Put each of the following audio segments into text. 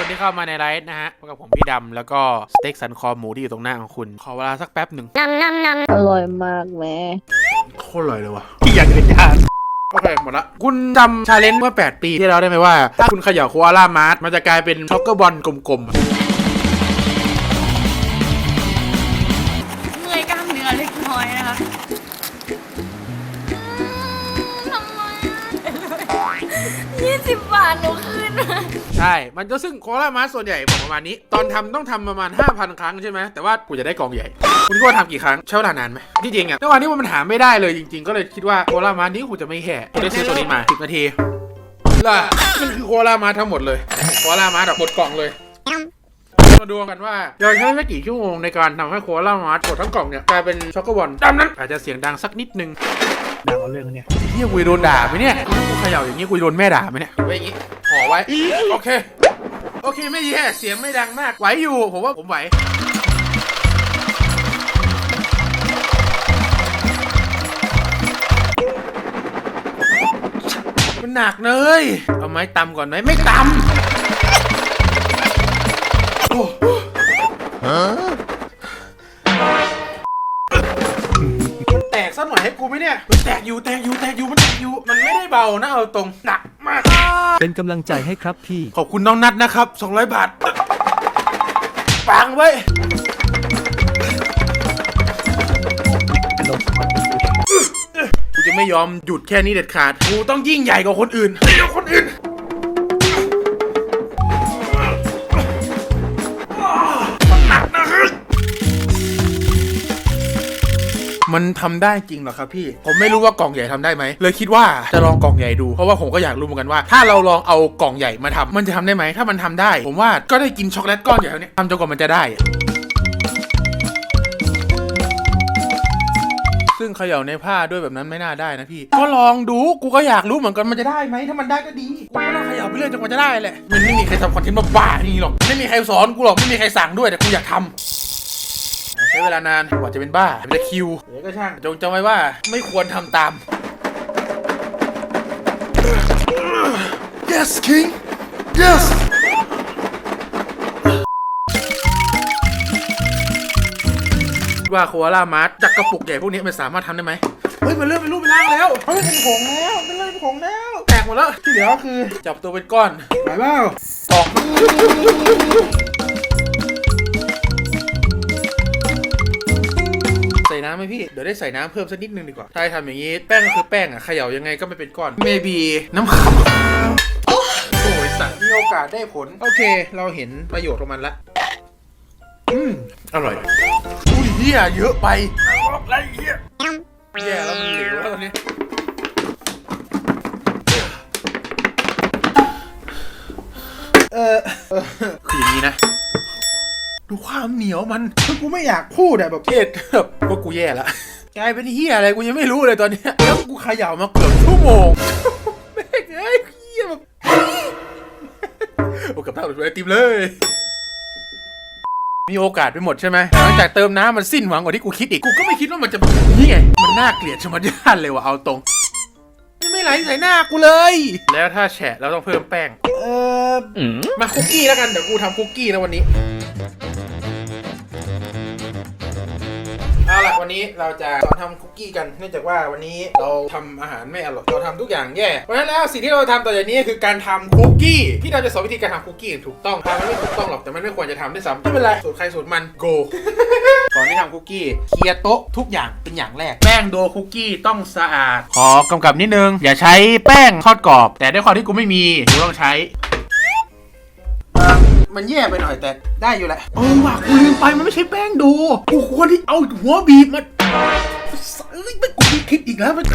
คนที่เข้ามาในไลฟ์นะฮะพบกับผมพี่ดำแล้วก็สเต็กสันคอหมูที่อยู่ตรงหน้าของคุณ ขอเวลาสักแป๊บหนึ่งอร่อยมากแม่โคตรอร่อยเลยวะที่อยากเป็นยานโอเคหมดละคุณจำชาเลนจ์เมื่อ 8 ปีที่แล้วได้ไหมว่า ถ้าคุณเขย่าโคอาล่ามาร์ทมันจะกลายเป็นช็อกเกอร์บอลกลมๆ ใช่ มันก็ซึ่งโคอาล่ามาร์ทส่วนใหญ่บอกประมาณนี้ ตอนทำต้องทำประมาณ 5,000 ครั้งใช่ไหมแต่ว่ากูจะได้กองใหญ่ คุณคิดว่าทำกี่ครั้งใช้เวลานานไหมที่จริงอะในวันนี้มันหาไม่ได้เลยจริง ๆ ก็เลยคิดว่าโคอาล่ามาร์ทนี้กูจะไม่แห่กูได้ซื้อตัวนี้มา10นาทีล่ะมันคือโคอาล่ามาร์ททั้งหมดเลยโคอาล่ามาร์ทแบบหมดกล่องเลยมาดูกันว่าเราใช้ไม่กี่ชั่วโมงในการทำให้โคอาล่ามาร์ทหมดทั้งกล่องเนี่ยกลายเป็นช็อกโกบอลตามนั้นอาจจะเสียงดังสักนิดนึง ดังเอาเรื่องเนี่ยเฮียกูจะโดนด่าไหมเนี่ยกูเขย่าอย่างนี้กูจะโดนแม่ด่าไหมเนี่ยไว้อย่างนี้ห่อไว้โอเค โอเคไม่แย่เสียงไม่ดังมากไหวอยู่ผมว่าผมไหวมันหนักเลย เอาไม้ตำก่อนไหมไม่ตำ กอยู่แตกอยู่แตกอยู่มันแตกอยู่ มันไม่ได้เบานะเอาตรงหนักมาก เป็นกำลังใจให้ครับพี่ ขอบคุณน้องนัทนะครับ 200 บาทปังไว้ยกูจะไม่ยอมหยุดแค่นี้เด็ดขาด กูต้องยิ่งใหญ่กว่าคนอื่นยิ่งกว่าคนอื่น มันทำได้จริงหรอครับพี่ ผมไม่รู้ว่ากล่องใหญ่ทำได้ไหม เลยคิดว่าจะลองกล่องใหญ่ดู เพราะว่าผมก็อยากรู้เหมือนกันว่า ถ้าเราลองเอากล่องใหญ่มาทำมันจะทำได้ไหม ถ้ามันทำได้ ผมว่าก็ได้กินช็อกโกแลตก้อนใหญ่เท่านี้ทำจนกว่ามันจะได้ซึ่งเขย่าในผ้าด้วยแบบนั้นไม่น่าได้นะพี่ ก็ลองดู กูก็อยากรู้เหมือนกันมันจะได้ไหม ถ้ามันได้ก็ดี กูก็ลองเขย่าไปเรื่อยจนกว่าจะได้แหละ มันไม่มีใครทำคอนเทนต์บ้าๆนี้หรอก ไม่มีใครสอนกูหรอก ไม่มีใครสั่งด้วยแต่กูอยากทำ ใช้เวลานานกว่าจะเป็นบ้าเป็นตะคริวเดี๋ยวก็ช่างจงจำไว้ว่าไม่ควรทำตาม yes king yes ว่าโคอาล่ามาร์ทจากกระปุกใหญ่พวกนี้มันสามารถทำได้ไหมเฮ้ยมันเริ่มเป็นรูปเป็นร่างแล้วเฮ้ยเป็นผงแล้วมันเริ่มเป็นผงแล้วแตกหมดแล้วที่เหลือก็คือจับตัวเป็นก้อนไหวเปล่าออก ไหมพี่เดี๋ยวได้ใส่น้ำเพิ่มสักนิดนึงดีกว่าถ้าให้ทำอย่างนี้แป้งก็คือแป้งอะเขย่ายังไงก็ไม่เป็นก้อน maybe น้ำขาวโอ้ยสัตว์มีโอกาสได้ผล โอเค เราเห็นประโยชน์ของมันละอืมอร่อยอุ้ยเหี้ยเยอะไปอะไรเหี้ยแย่แล้วมันเหลวแล้วตอนนี้เออเออคืออย่างนี้นะ ดูความเหนียวมันคือกูไม่อยากพูดอะแบบเอ็ดแบบว่ากูแย่ละ กลายเป็นเฮียอะไรกูยังไม่รู้เลยตอนเนี้ยแล้วกูเขย่ามาเกือบชั่วโมงแม่งเอ้ยเฮียแบบโอ้กับเท่าเลยไอติมเลย มีโอกาสไปหมดใช่ไหมหลังจากเติมน้ำมันสิ้นหวังกว่าที่กูคิดอีก กูก็ไม่คิดว่ามันจะนี่ไง มันน่าเกลียดชะมัดย่านเลยว่ะเอาตรงนี่ไม่ไหลใส่หน้ากูเลย แล้วถ้าแฉะเราต้องเพิ่มแป้ง เออมาคุกกี้แล้วกัน เดี๋ยวกูทำคุกกี้นะวันนี้ เอาล่ะวันนี้เราจะสอนทำคุกกี้กันเนื่องจากว่าวันนี้เราทำอาหารไม่อร่อยเราทำทุกอย่างแย่เพราะฉะนั้นแล้วสิ่งที่เราทำต่อจากนี้คือการทำคุกกี้ที่เราจะสอนวิธีการทำคุกกี้อย่างถูกต้องทำมันไม่ถูกต้องหรอกแต่มันไม่ควรจะทำด้วยซ้ำไม่เป็นไรสูตรใครสูตรมัน go ก่อนที่ทำคุกกี้เคลียร์โต๊ะทุกอย่างเป็นอย่างแรก แป้งโดคุกกี้ต้องสะอาด ขอกำกับนิดนึง อย่าใช้แป้งทอดกรอบ แต่ด้วยความที่กูไม่มีกูต้องใช้ มันแย่ไปหน่อยแต่ได้อยู่แหละเออว่ะกูลืมไปมันไม่ใช่แป้งโดกูควรที่เอาหัวบีบมาเอ้ยไม่กูคิดอีกแล้วมัน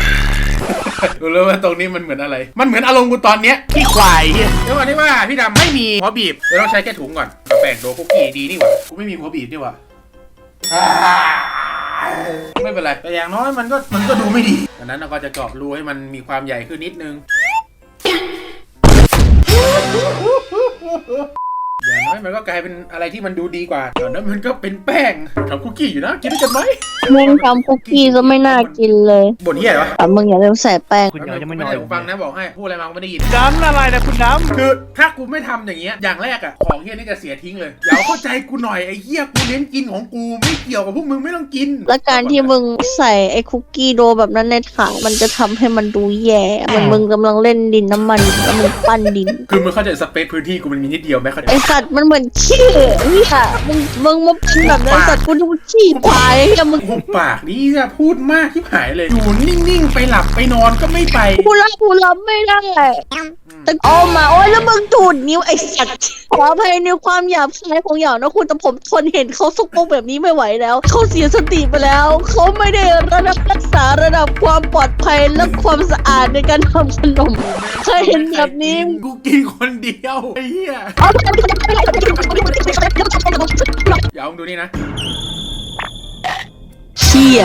รู้เลยว่าตรงนี้มันเหมือนอะไร มันเหมือนอารมณ์กูตอนเนี้ยที่ควายเฮียแล้ววันนี้ว่าพี่ดำไม่มีหัวบีบเดี๋ยวต้องใช้แค่ถุงก่อนเอาแป้งโดคุกกี้ดีนี่หว่ากูไม่มีหัวบีบนี่หว่าอ่าไม่เป็นไร แต่อย่างน้อยมันก็มันก็ดูไม่ดีดังนั้นเราก็จะเจาะรูให้มันมีความใหญ่ขึ้นนิดนึง อย่างน้ให้มันก็กลายเป็นอะไรที่มันดูดีกว่าตอนนั้นมันก็เป็นแป้งทำคุกกี้อยู่นะ กินด้วยกันไหมมึงทำคุกกี้ซะไม่น่ากินเลยบ่นเฮียอะไรวะแต่มึงอย่าลืมใส่แป้งคุณเหนียวยังไม่นไม่อนได้หูฟังนะบอกให้พูดอะไรมาก็ไม่ได้ยินน้ำอะไรนะคุณน้คือถ้ากูไม่ทำอย่างเงี้ยอย่างแรกอะของเฮียนี่จะเสียทิ้งเลยอย่าเข้าใจกูหน่อยไอ้เฮียกูเน้นกินของกูไม่เกี่ยวกับพวกมึงไม่ต้องกิน และการที่มึงใส่ไอ้คุกกี้โดแบบนั้นในถังมันจะทำให้มันดูแย่เหมันมึงกำลังเล่นดินน้ำมันแล้วมึงปั้นดิน คือมึงเข้าใจสเปซพื้นที่กูมันมีนิดเดียวไหมเข้าใจไอสัตว์มันเหมือนขี้เนี่ยมึงมึงมาเป็นแบบนั้นสัตว์กูดูขี้พายไอ้มึงหุบปากนี่จะพูดมากที่หายเลยอยู่นิ่งๆไปหลับไปนอนก็ไม่ไปกูรับกูรับไม่ได้แต่เอามาโอ้ยแล้วมึงดูดนิ้วไอสัตว์ขออภัยในความหยาบคายของหยาบนะคุณแต่ผมทนเห็นเขาสกปรกแบบนี้ไม่ไหวแล้วเขาเสียสติไปแล้วเขาไม่ได้ระดับรักษาระดับความปลอดภัยและความสะอาดในการทำขนมเคยเห็นแบบนี้กูกินคนเดียวไอ้เหี้ยเอาอย่าเอามึงดูนี่นะเชี่ย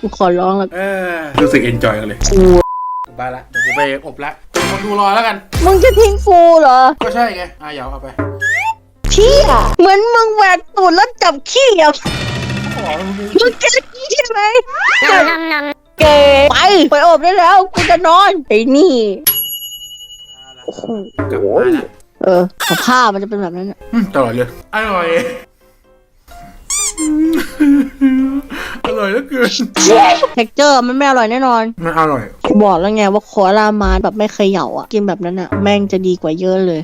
กูขอร้องแล้วเออรู้สึกเอนจอยกันเลย กูกูไปละเดี๋ยวกูไปอบละเป็นคนดูรอแล้วกัน มึงจะทิ้งกูเหรอ ก็ใช่ไงอะอย่าเอาไปเชี่ยเหมือนมึงแหวกตูดแล้วจับขี้อะขอมึงดูมึงแกขี้ใช่ไหมเกไปไปอบได้แล้ว กูจะนอนไอ้นี่โอ้โหกลับมาละ เออสภาพมันจะเป็นแบบนั้นอะอืมอร่อยเลย อร่อย อร่อยเหลือเกินเท็กเจอร์มันไม่อร่อยแน่นอนมันอร่อย กูบอกแล้วไงว่าโคอาลามาแบบไม่เขย่าอะกินแบบนั้นอะแม่งจะดีกว่าเยอะเลย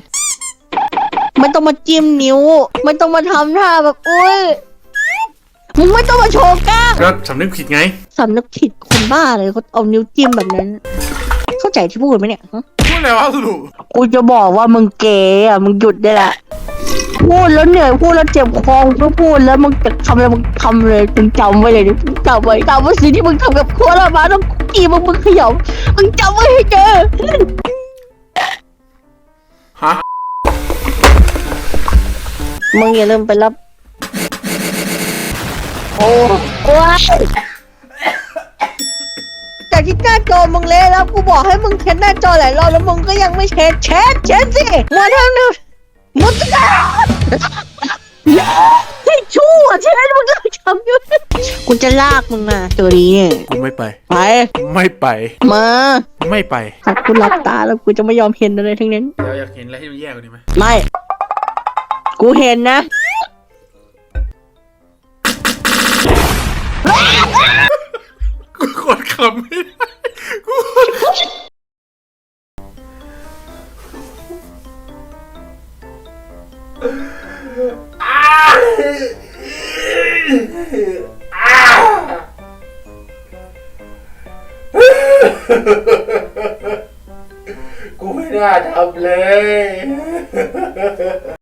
ไม่ต้องมาจิ้มนิ้ว ไม่ต้องมาทำท่าแบบอุ้ยมึงไม่ต้องมาโชว์กล้ามก็สำนึกผิดไง สำนึกผิดคนบ้าเลยเขาเอานิ้วจิ้มแบบนั้นเข้า ใจที่พูดไหมเนี่ยฮะพูดอะไรวะสรุปกูจะบอกว่ามึงเก๋อะมึงหยุดได้ละพูดแล้วเหนื่อยพูดแล้วเจ็บคอมึงก็พูดแล้วมึงจะทำอะไรมึงทำเลยมึงจำไว้เลยดิมึงจำไว้จำว่าสิ่งที่มึงทำกับโคอาลามาต้องคุกกี้มึงมึงเขย่ามึงจำไว้ให้เจอฮะมึงอย่าลืมไปรับโอ้โอ้ยจาก ที่หน้าจอมึงเละแล้วกูบอกให้มึงเช็ดหน้าจอหลายรอบแล้วมึงก็ยังไม่เช็ดเช็ดเช็ดสิมาทางนึงมุดกันให้ชั่วเช็ดมึงก็ทำอยู่กูจะลากมึงมาตัวนี้เนี่ยกูไม่ไป ไป ไม่ไป มาไม่ไปถ้ากูหลับตาแล้วกูจะไม่ยอมเห็นอะไรทั้งนั้นเดี๋ยวอยากเห็นอะไรที่มันแย่กว่านี้ไหมไม่ กูเห็นนะ กดคำไม่ได้กูกูไม่น่าทำเลย